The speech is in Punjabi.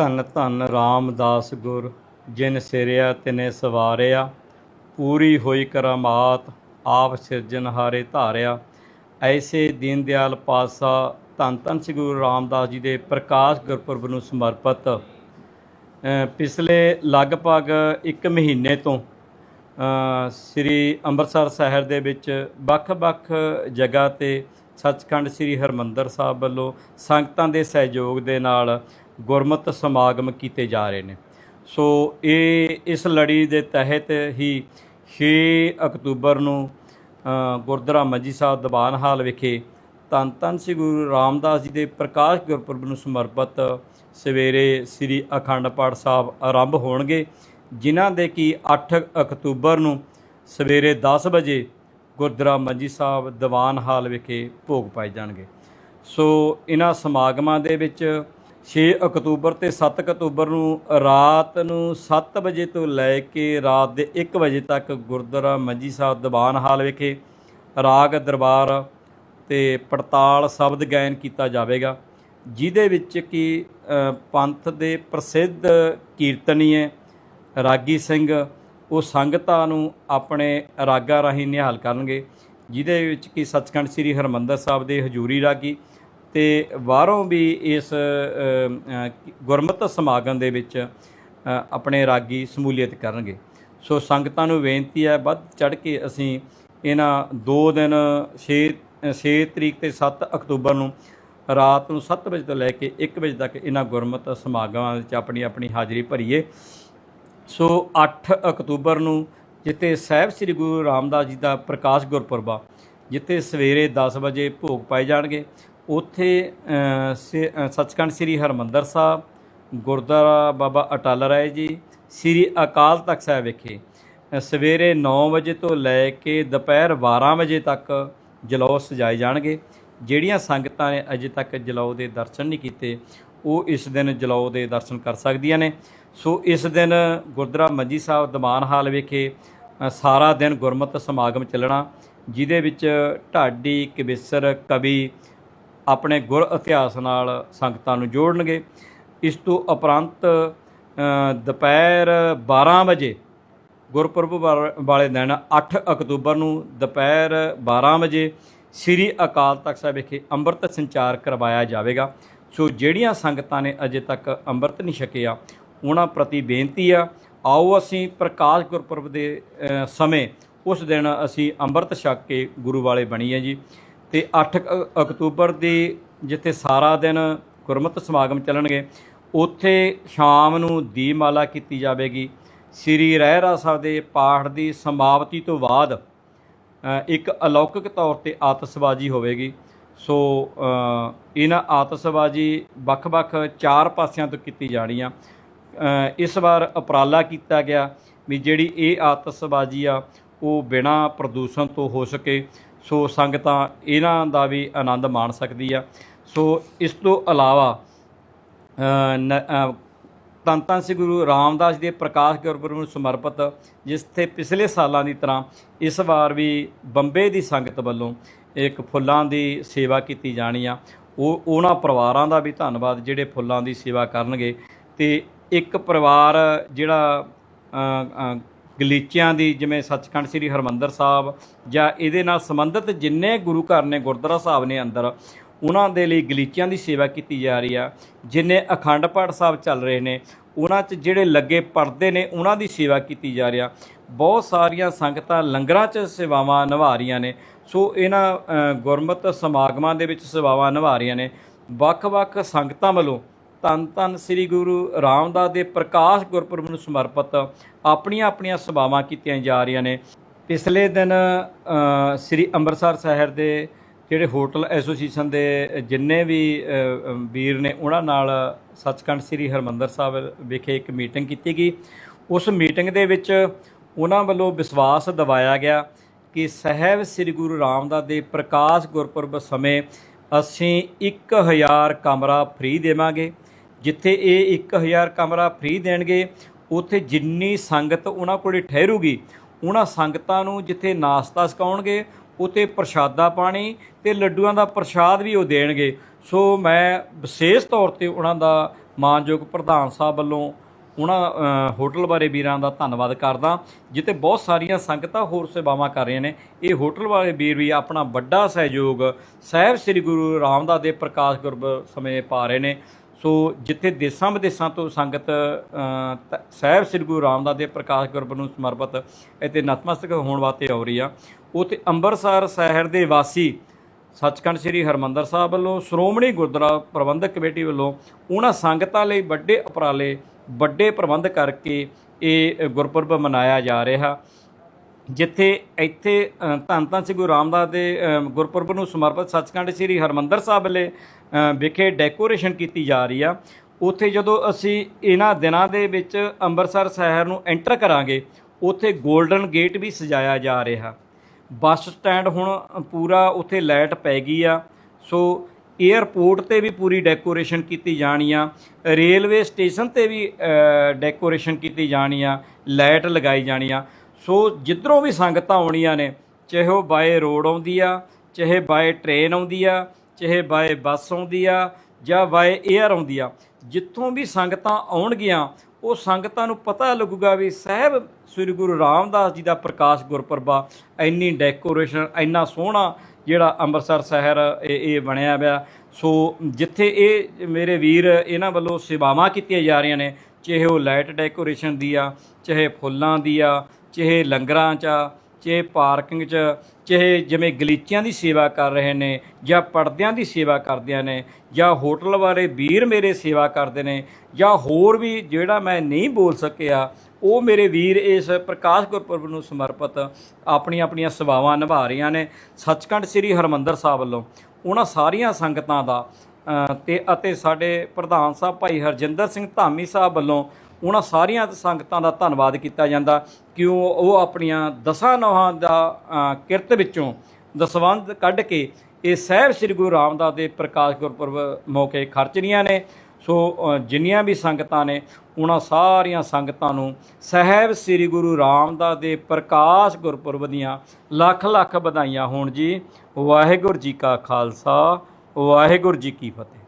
ਧੰਨ ਧੰਨ ਰਾਮਦਾਸ ਗੁਰ, ਜਿਨ ਸਿਰਿਆ ਤਿਨੇ ਸਵਾਰਿਆ। ਪੂਰੀ ਹੋਈ ਕਰਾਮਾਤ, ਆਪ ਸਿਰਜਨਹਾਰੇ ਧਾਰਿਆ। ਐਸੇ ਦੀਨ ਦਿਆਲ ਪਾਸਾ ਧੰਨ ਧੰਨ ਸ੍ਰੀ ਗੁਰੂ ਰਾਮਦਾਸ ਜੀ ਦੇ ਪ੍ਰਕਾਸ਼ ਗੁਰਪੁਰਬ ਨੂੰ ਸਮਰਪਿਤ। ਪਿਛਲੇ ਲਗਭਗ 1 ਮਹੀਨੇ ਤੋਂ ਸ੍ਰੀ ਅੰਮ੍ਰਿਤਸਰ ਸ਼ਹਿਰ ਦੇ ਵਿੱਚ ਵੱਖ-ਵੱਖ ਜਗ੍ਹਾ ਤੇ ਸੱਚਖੰਡ ਸ੍ਰੀ ਹਰਮੰਦਰ ਸਾਹਿਬ ਵੱਲੋਂ ਸੰਗਤਾਂ ਦੇ ਸਹਿਯੋਗ ਦੇ ਨਾਲ ਗੁਰਮਤਿ ਸਮਾਗਮ ਕੀਤੇ ਜਾ ਰਹੇ ਨੇ। ਸੋ ਇਹ ਇਸ ਲੜੀ ਦੇ ਤਹਿਤ ਹੀ 6 ਅਕਤੂਬਰ ਨੂੰ ਗੁਰਦੁਆਰਾ ਮੰਜੀ ਸਾਹਿਬ ਦੀਵਾਨ ਹਾਲ ਵਿਖੇ ਧੰਨ ਧੰਨ ਸ੍ਰੀ ਗੁਰੂ ਰਾਮਦਾਸ ਜੀ ਦੇ ਪ੍ਰਕਾਸ਼ ਗੁਰਪੁਰਬ ਨੂੰ ਸਮਰਪਿਤ ਸਵੇਰੇ ਸ੍ਰੀ ਅਖੰਡ ਪਾਠ ਸਾਹਿਬ ਆਰੰਭ ਹੋਣਗੇ, ਜਿਨ੍ਹਾਂ ਦੇ ਕੀ 8 ਅਕਤੂਬਰ ਨੂੰ ਸਵੇਰੇ 10 ਵਜੇ ਗੁਰਦੁਆਰਾ ਮੰਜੀ ਸਾਹਿਬ ਦੀਵਾਨ ਹਾਲ ਵਿਖੇ ਭੋਗ ਪਾਏ ਜਾਣਗੇ। ਸੋ ਇਹਨਾਂ ਸਮਾਗਮਾਂ ਦੇ ਵਿੱਚ 6 ਅਕਤੂਬਰ ਤੇ 7 ਅਕਤੂਬਰ ਨੂੰ ਰਾਤ ਨੂੰ 7 ਵਜੇ ਤੋਂ ਲੈ ਕੇ ਰਾਤ ਦੇ 1 ਵਜੇ ਤੱਕ ਗੁਰਦੁਆਰਾ ਮੰਜੀ ਸਾਹਿਬ ਦੀਵਾਨ ਹਾਲ ਵਿਖੇ ਰਾਗ ਦਰਬਾਰ ਤੇ ਪੜਤਾਲ ਸ਼ਬਦ ਗਾਇਨ ਕੀਤਾ ਜਾਵੇਗਾ, ਜਿਹਦੇ ਵਿੱਚ ਕਿ ਪੰਥ ਦੇ ਪ੍ਰਸਿੱਧ ਕੀਰਤਨੀਏ ਰਾਗੀ ਸਿੰਘ, ਉਹ ਸੰਗਤਾਂ ਨੂੰ ਆਪਣੇ ਰਾਗਾਂ ਰਾਹੀਂ ਨਿਹਾਲ ਕਰਨਗੇ, ਜਿਹਦੇ ਵਿੱਚ ਕਿ ਸੱਚਖੰਡ ਸ੍ਰੀ ਹਰਮੰਦਰ ਸਾਹਿਬ ਦੇ ਹਜੂਰੀ ਰਾਗੀ ਤੇ ਬਾਹਰੋਂ ਵੀ ਇਸ ਗੁਰਮਤਿ ਸਮਾਗਮ ਦੇ ਵਿੱਚ ਆਪਣੇ ਰਾਗੀ ਸਮੂਲੀਅਤ ਕਰਨਗੇ। ਸੋ ਸੰਗਤਾਂ ਨੂੰ ਬੇਨਤੀ ਹੈ, ਵੱਧ ਚੜ ਕੇ ਅਸੀਂ ਇਹਨਾਂ ਦੋ ਦਿਨ 6 6 ਤਰੀਕ ਤੇ 7 ਅਕਤੂਬਰ ਨੂੰ ਰਾਤ ਨੂੰ 7 ਵਜੇ ਤੋਂ ਲੈ ਕੇ 1 ਵਜੇ ਤੱਕ ਇਹਨਾਂ ਗੁਰਮਤਿ ਸਮਾਗਮਾਂ ਵਿੱਚ ਆਪਣੀ ਆਪਣੀ ਹਾਜ਼ਰੀ ਭਰੀਏ। ਸੋ 8 ਅਕਤੂਬਰ ਨੂੰ ਜਿੱਥੇ ਸਾਹਿਬ ਸ੍ਰੀ ਗੁਰੂ ਰਾਮਦਾਸ ਜੀ ਦਾ ਪ੍ਰਕਾਸ਼ ਗੁਰਪੁਰਬ ਆ, ਜਿੱਥੇ ਸਵੇਰੇ 10 ਵਜੇ ਭੋਗ ਪਾਏ ਜਾਣਗੇ ਉੱਥੇ ਸ- ਸੱਚਖੰਡ ਸ੍ਰੀ ਹਰਮੰਦਰ ਸਾਹਿਬ, ਗੁਰਦੁਆਰਾ ਬਾਬਾ ਅਟਲ ਰਾਏ ਜੀ, ਸ੍ਰੀ ਅਕਾਲ ਤਖਤ ਸਾਹਿਬ ਵਿਖੇ ਸਵੇਰੇ 9 ਵਜੇ ਤੋਂ ਲੈ ਕੇ ਦੁਪਹਿਰ 12 ਵਜੇ ਤੱਕ ਜਲੌ ਸਜਾਏ ਜਾਣਗੇ। ਜਿਹੜੀਆਂ ਸੰਗਤਾਂ ਨੇ ਅਜੇ ਤੱਕ ਜਲੌ ਦੇ ਦਰਸ਼ਨ ਨਹੀਂ ਕੀਤੇ, ਉਹ ਇਸ ਦਿਨ ਜਲੌ ਦੇ ਦਰਸ਼ਨ ਕਰ ਸਕਦੀਆਂ ਨੇ। ਸੋ ਇਸ ਦਿਨ ਗੁਰਦੁਆਰਾ ਮੰਜੀ ਸਾਹਿਬ ਦਮਾਨ ਹਾਲ ਵਿਖੇ ਸਾਰਾ ਦਿਨ ਗੁਰਮਤਿ ਸਮਾਗਮ ਚੱਲਣਾ, ਜਿਹਦੇ ਵਿੱਚ ਢਾਡੀ ਕਵਿਸਰ ਕਵੀ ਆਪਣੇ ਗੁਰ ਇਤਿਹਾਸ ਨਾਲ ਸੰਗਤਾਂ ਨੂੰ ਜੋੜਨਗੇ। ਇਸ ਤੋਂ ਉਪਰੰਤ ਦੁਪਹਿਰ 12 ਵਜੇ ਗੁਰਪੁਰਬ ਵਾਰ- ਵਾਲੇ ਦਿਨ 8 ਅਕਤੂਬਰ ਨੂੰ ਦੁਪਹਿਰ 12 ਵਜੇ ਸ੍ਰੀ ਅਕਾਲ ਤਖਤ ਸਾਹਿਬ ਵਿਖੇ ਅੰਮ੍ਰਿਤ ਸੰਚਾਰ ਕਰਵਾਇਆ ਜਾਵੇਗਾ। ਸੋ ਜਿਹੜੀਆਂ ਸੰਗਤਾਂ ਨੇ ਅਜੇ ਤੱਕ ਅੰਮ੍ਰਿਤ ਨਹੀਂ ਛਕਿਆ, ਉਹਨਾਂ ਪ੍ਰਤੀ ਬੇਨਤੀ ਆ, ਆਓ ਅਸੀਂ ਪ੍ਰਕਾਸ਼ ਗੁਰਪੁਰਬ ਦੇ ਸਮੇਂ ਉਸ ਦਿਨ ਅਸੀਂ ਅੰਮ੍ਰਿਤ ਛਕ ਕੇ ਗੁਰੂ ਵਾਲੇ ਬਣੀਏ ਜੀ। ਤੇ 8 ਅਕਤੂਬਰ ਦੀ ਜਿੱਥੇ ਸਾਰਾ ਦਿਨ ਗੁਰਮਤਿ ਸਮਾਗਮ ਚੱਲਣਗੇ, ਉੱਥੇ ਸ਼ਾਮ ਨੂੰ ਦੀਪਮਾਲਾ ਕੀਤੀ ਜਾਵੇਗੀ। ਸ੍ਰੀ ਰਹਿਰਾ ਸਾਹਿਬ ਦੇ ਪਾਠ ਦੀ ਸਮਾਪਤੀ ਤੋਂ ਬਾਅਦ ਇੱਕ ਅਲੌਕਿਕ ਤੌਰ ਤੇ ਆਤਸ਼ਬਾਜ਼ੀ ਹੋਵੇਗੀ। ਸੋ ਇਹਨਾਂ ਆਤਸ਼ਬਾਜ਼ੀ ਵੱਖ-ਵੱਖ ਚਾਰ ਪਾਸਿਆਂ ਤੋਂ ਕੀਤੀ ਜਾਣੀ ਆ। ਇਸ ਵਾਰ ਉਪਰਾਲਾ ਕੀਤਾ ਗਿਆ ਵੀ ਜਿਹੜੀ ਇਹ ਆਤਸ਼ਬਾਜ਼ੀ ਆ ਉਹ ਬਿਨਾਂ ਪ੍ਰਦੂਸ਼ਣ ਤੋਂ ਹੋ ਸਕੇ। ਸੋ ਸੰਗਤਾਂ ਇਹਨਾਂ ਦਾ ਵੀ ਆਨੰਦ ਮਾਣ ਸਕਦੀ ਆ। ਸੋ ਇਸ ਤੋਂ ਇਲਾਵਾ ਅ, ਨ- ਅ, ਧੰਨ ਸ੍ਰੀ ਗੁਰੂ ਰਾਮਦਾਸ ਜੀ ਦੇ ਪ੍ਰਕਾਸ਼ ਗੁਰਪੁਰਬ ਨੂੰ ਸਮਰਪਿਤ ਜਿੱਥੇ ਪਿਛਲੇ ਸਾਲਾਂ ਦੀ ਤਰ੍ਹਾਂ ਇਸ ਵਾਰ ਵੀ ਬੰਬੇ ਦੀ ਸੰਗਤ ਵੱਲੋਂ ਇੱਕ ਫੁੱਲਾਂ ਦੀ ਸੇਵਾ ਕੀਤੀ ਜਾਣੀ ਆ। ਉਹ ਉਹਨਾਂ ਪਰਿਵਾਰਾਂ ਦਾ ਵੀ ਧੰਨਵਾਦ ਜਿਹੜੇ ਫੁੱਲਾਂ ਦੀ ਸੇਵਾ ਕਰਨਗੇ। ਤੇ ਇੱਕ ਪਰਿਵਾਰ ਜਿਹੜਾ ਗਲੀਚਿਆਂ ਦੀ ਜਿਵੇਂ ਸੱਚਖੰਡ ਸ੍ਰੀ ਹਰਮੰਦਰ ਸਾਹਿਬ ਜਾਂ ਇਹਦੇ ਨਾਲ ਸੰਬੰਧਿਤ ਜਿੰਨੇ ਗੁਰੂ ਘਰ ਨੇ ਗੁਰਦੁਆਰਾ ਸਾਹਿਬ ਨੇ ਅੰਦਰ ਉਹਨਾਂ ਦੇ ਲਈ ਗਲੀਚਿਆਂ ਦੀ ਸੇਵਾ ਕੀਤੀ ਜਾ ਰਹੀ ਆ ਜਿੰਨੇ ਅਖੰਡ ਪਾਠ ਸਾਹਿਬ ਚੱਲ ਰਹੇ ਨੇ ਉਹਨਾਂ 'ਚ ਜਿਹੜੇ ਲੱਗੇ ਪਰਦੇ ਨੇ ਉਹਨਾਂ ਦੀ ਸੇਵਾ ਕੀਤੀ ਜਾ ਰਹੀ ਆ। ਬਹੁਤ ਸਾਰੀਆਂ ਸੰਗਤਾਂ ਲੰਗਰਾਂ 'ਚ ਸੇਵਾਵਾਂ ਨਿਭਾ ਰਹੀਆਂ ਨੇ ਸੋ ਇਹਨਾਂ ਅ, ਗੁਰਮਤਿ ਸਮਾਗਮਾਂ ਦੇ ਵਿੱਚ ਸੇਵਾਵਾਂ ਨਿਭਾ ਰਹੀਆਂ ਨੇ। ਵੱਖ-ਵੱਖ ਸੰਗਤਾਂ ਵੱਲੋਂ ਧੰਨ ਧੰਨ ਸ੍ਰੀ ਗੁਰੂ ਰਾਮਦਾਸ ਦੇ ਪ੍ਰਕਾਸ਼ ਗੁਰਪੁਰਬ ਨੂੰ ਸਮਰਪਿਤ ਆਪਣੀਆਂ ਆਪਣੀਆਂ ਸੇਵਾਵਾਂ ਕੀਤੀਆਂ ਜਾ ਰਹੀਆਂ ਨੇ। ਪਿਛਲੇ ਦਿਨ ਸ੍ਰੀ ਅੰਮ੍ਰਿਤਸਰ ਸ਼ਹਿਰ ਦੇ ਜਿਹੜੇ ਹੋਟਲ ਐਸੋਸੀਏਸ਼ਨ ਦੇ ਜਿੰਨੇ ਵੀ ਵੀਰ ਨੇ ਉਹਨਾਂ ਨਾਲ ਸੱਚਖੰਡ ਸ੍ਰੀ ਹਰਮੰਦਰ ਸਾਹਿਬ ਵਿਖੇ ਇੱਕ ਮੀਟਿੰਗ ਕੀਤੀ ਗਈ। ਉਸ ਮੀਟਿੰਗ ਦੇ ਵਿੱਚ ਉਹਨਾਂ ਵੱਲੋਂ ਵਿਸ਼ਵਾਸ ਦਿਵਾਇਆ ਗਿਆ ਕਿ ਸਾਹਿਬ ਸ੍ਰੀ ਗੁਰੂ ਰਾਮਦਾਸ ਦੇ ਪ੍ਰਕਾਸ਼ ਗੁਰਪੁਰਬ ਸਮੇਂ ਅਸੀਂ 1000 ਕਮਰਾ ਫ੍ਰੀ ਦੇਵਾਂਗੇ। ਜਿੱਥੇ ਇਹ 1000 ਕਮਰਾ ਫ੍ਰੀ ਦੇਣਗੇ, ਉੱਥੇ ਜਿੰਨੀ ਸੰਗਤ ਉਹਨਾਂ ਕੋਲੇ ਠਹਿਰੂਗੀ, ਉਹਨਾਂ ਸੰਗਤਾਂ ਨੂੰ ਜਿੱਥੇ ਨਾਸਤਾ ਛਕਾਉਣਗੇ ਉੱਥੇ ਪ੍ਰਸ਼ਾਦਾ ਪਾਣੀ ਤੇ ਲੱਡੂਆਂ ਦਾ ਪ੍ਰਸ਼ਾਦ ਵੀ ਉਹ ਦੇਣਗੇ। ਸੋ ਮੈਂ ਵਿਸ਼ੇਸ਼ ਤੌਰ ਤੇ ਉਹਨਾਂ ਦਾ ਮਾਨਯੋਗ ਪ੍ਰਧਾਨ ਸਾਹਿਬ ਵੱਲੋਂ ਉਹਨਾਂ ਹੋਟਲ ਬਾਰੇ ਵੀਰਾਂ ਦਾ ਧੰਨਵਾਦ ਕਰਦਾ ਜਿੱਤੇ ਬਹੁਤ ਸਾਰੀਆਂ ਸੰਗਤਾਂ ਹੋਰ ਸੇਵਾਵਾਂ ਕਰ ਰਹੀਆਂ ਨੇ। ਇਹ ਹੋਟਲ ਵਾਲੇ ਵੀਰ ਵੀ ਆਪਣਾ ਵੱਡਾ ਸਹਿਯੋਗ ਸਾਹਿਬ ਸ੍ਰੀ ਗੁਰੂ ਰਾਮਦਾਸ ਦੇ ਪ੍ਰਕਾਸ਼ ਗੁਰਬ ਸਮੇਂ ਪਾ ਰਹੇ ਨੇ। ਸੋ ਜਿੱਥੇ ਦੇਸਾਂ ਵਿਦੇਸਾਂ ਤੋਂ ਸੰਗਤ ਅ, ਸਾਹਿਬ ਸ੍ਰੀ ਗੁਰੂ ਰਾਮਦਾਸ ਦੇ ਪ੍ਰਕਾਸ਼ ਗੁਰਬ ਨੂੰ ਸਮਰਪਿਤ ਇੱਥੇ ਨਤਮਸਤਕ ਹੋਣ ਵਾਸਤੇ ਆ ਰਹੀ ਆ ਉੱਥੇ ਅੰਮ੍ਰਿਤਸਰ ਸ਼ਹਿਰ ਦੇ ਵਾਸੀ ਸੱਚਖੰਡ ਸ੍ਰੀ ਹਰਮੰਦਰ ਸਾਹਿਬ ਵੱਲੋਂ ਸ਼੍ਰੋਮਣੀ ਗੁਰਦੁਆਰਾ ਪ੍ਰਬੰਧਕ ਕਮੇਟੀ ਵੱਲੋਂ ਉਹਨਾਂ ਸੰਗਤਾਂ ਲਈ ਵੱਡੇ ਉਪਰਾਲੇ ਵੱਡੇ ਪ੍ਰਬੰਧ ਕਰਕੇ ਇਹ ਗੁਰਪੁਰਬ ਮਨਾਇਆ ਜਾ ਰਿਹਾ। ਜਿੱਥੇ ਇੱਥੇ ਧੰਨ ਧੰਨ ਸ੍ਰੀ ਗੁਰੂ ਰਾਮਦਾਸ ਦੇ ਗੁਰਪੁਰਬ ਨੂੰ ਸਮਰਪਿਤ ਸੱਚਖੰਡ ਸ੍ਰੀ ਹਰਮੰਦਰ ਸਾਹਿਬ ਵੱਲੇ ਵਿਖੇ ਡੈਕੋਰੇਸ਼ਨ ਕੀਤੀ ਜਾ ਰਹੀ ਆ। ਉੱਥੇ ਜਦੋਂ ਅਸੀਂ ਇਹਨਾਂ ਦਿਨਾਂ ਦੇ ਵਿੱਚ ਅੰਮ੍ਰਿਤਸਰ ਸ਼ਹਿਰ ਨੂੰ ਐਂਟਰ ਕਰਾਂਗੇ, ਉੱਥੇ 골ਡਨ ਗੇਟ ਵੀ ਸਜਾਇਆ ਜਾ ਰਿਹਾ। ਬੱਸ ਸਟੈਂਡ ਹੁਣ ਪੂਰਾ ਉੱਥੇ ਲਾਈਟ ਪੈ ਗਈ ਆ। ਸੋ 에ਅਰਪੋਰਟ ਤੇ ਵੀ ਪੂਰੀ ਡੈਕੋਰੇਸ਼ਨ ਕੀਤੀ ਜਾਣੀ ਆ। ਰੇਲਵੇ ਸਟੇਸ਼ਨ ਤੇ ਵੀ ਡੈਕੋਰੇਸ਼ਨ ਕੀਤੀ ਜਾਣੀ ਆ। ਲਾਈਟ ਲਗਾਈ ਜਾਣੀ ਆ। ਸੋ ਜਿੱਧਰੋਂ ਵੀ ਸੰਗਤਾਂ ਆਉਣੀਆਂ ਨੇ, ਚਾਹੇ ਉਹ ਬਾਏ ਰੋਡ ਆਉਂਦੀ ਆ, ਚਾਹੇ ਬਾਏ ਟ੍ਰੇਨ ਆਉਂਦੀ ਆ, ਚਾਹੇ ਬਾਏ ਬੱਸ ਆਉਂਦੀ ਆ ਜਾਂ ਬਾਏ 에ਅਰ ਆਉਂਦੀ ਆ, ਜਿੱਥੋਂ ਵੀ ਸੰਗਤਾਂ ਆਉਣਗੀਆਂ, ਉਹ ਸੰਗਤਾਂ ਨੂੰ ਪਤਾ ਲੱਗੂਗਾ ਵੀ ਸਾਹਿਬ ਸ੍ਰੀ ਗੁਰੂ ਰਾਮਦਾਸ ਜੀ ਦਾ ਪ੍ਰਕਾਸ਼ ਗੁਰਪੁਰਬਾ ਇੰਨੀ ਡੈਕੋਰੇਸ਼ਨ ਇੰਨਾ ਸੋਹਣਾ ਜਿਹੜਾ ਅੰਮ੍ਰਿਤਸਰ ਸ਼ਹਿਰ ਇਹ ਇਹ ਬਣਿਆ ਹੋਇਆ। ਸੋ ਜਿੱਥੇ ਇਹ ਮੇਰੇ ਵੀਰ ਇਹਨਾਂ ਵੱਲੋਂ ਸੇਵਾਵਾਂ ਕੀਤੀਆਂ ਜਾ ਰਹੀਆਂ ਨੇ ਚਾਹੇ ਉਹ ਲਾਈਟ ਡੈਕੋਰੇਸ਼ਨ ਦੀ ਆ ਚਾਹੇ ਫੁੱਲਾਂ ਦੀ ਆ ਚਾਹੇ ਲੰਗਰਾਂ 'ਚ ਆ, ਚਾਹੇ ਪਾਰਕਿੰਗ 'ਚ ਚਾਹੇ ਜਿਵੇਂ ਗਲੀਚਿਆਂ ਦੀ ਸੇਵਾ ਕਰ ਰਹੇ ਨੇ ਜਾਂ ਪਰਦਿਆਂ ਦੀ ਸੇਵਾ ਕਰਦਿਆਂ ਨੇ ਜਾਂ ਹੋਟਲ ਵਾਲੇ ਵੀਰ ਮੇਰੇ ਸੇਵਾ ਕਰਦੇ ਨੇ ਜਾਂ ਹੋਰ ਵੀ ਜਿਹੜਾ ਮੈਂ ਨਹੀਂ ਬੋਲ ਸਕਿਆ ਉਹ ਮੇਰੇ ਵੀਰ ਇਸ ਪ੍ਰਕਾਸ਼ ਗੁਰਪੁਰਬ ਨੂੰ ਸਮਰਪਿਤ ਆਪਣੀਆਂ ਆਪਣੀਆਂ ਸੇਵਾਵਾਂ ਨਿਭਾ ਰਹੀਆਂ ਨੇ। ਸੱਚਖੰਡ ਸ੍ਰੀ ਹਰਮੰਦਰ ਸਾਹਿਬ ਵੱਲੋਂ ਉਹਨਾਂ ਸਾਰੀਆਂ ਸੰਗਤਾਂ ਦਾ ਤੇ ਅਤੇ ਸਾਡੇ ਪ੍ਰਧਾਨ ਸਾਹਿਬ ਭਾਈ ਹਰਜਿੰਦਰ ਸਿੰਘ ਧਾਮੀ ਸਾਹਿਬ ਵੱਲੋਂ ਉਹਨਾਂ ਸਾਰੀਆਂ ਸੰਗਤਾਂ ਦਾ ਧੰਨਵਾਦ ਕੀਤਾ ਜਾਂਦਾ। ਕਿਉਂ ਉਹ ਆਪਣੀਆਂ ਦਸਾਂ ਨੌਹਾਂ ਦਾ ਕਿਰਤ ਵਿੱਚੋਂ ਦਸਵੰਧ ਕੱਢ ਕੇ ਇਹ ਸਾਹਿਬ ਸ੍ਰੀ ਗੁਰੂ ਰਾਮਦਾਸ ਦੇ ਪ੍ਰਕਾਸ਼ ਗੁਰਪੁਰਬ ਮੌਕੇ ਖਰਚ ਰਹੀਆਂ ਨੇ। ਸੋ ਜਿੰਨੀਆਂ ਵੀ ਸੰਗਤਾਂ ਨੇ, ਉਹਨਾਂ ਸਾਰੀਆਂ ਸੰਗਤਾਂ ਨੂੰ ਸਾਹਿਬ ਸ੍ਰੀ ਗੁਰੂ ਰਾਮਦਾਸ ਦੇ ਪ੍ਰਕਾਸ਼ ਗੁਰਪੁਰਬ ਦੀਆਂ ਲੱਖ ਲੱਖ ਵਧਾਈਆਂ ਹੋਣ ਜੀ। ਵਾਹਿਗੁਰੂ ਜੀ ਕਾ ਖਾਲਸਾ ਵਾਹਿਗੁਰੂ ਜੀ ਕੀ ਫਤਿਹ।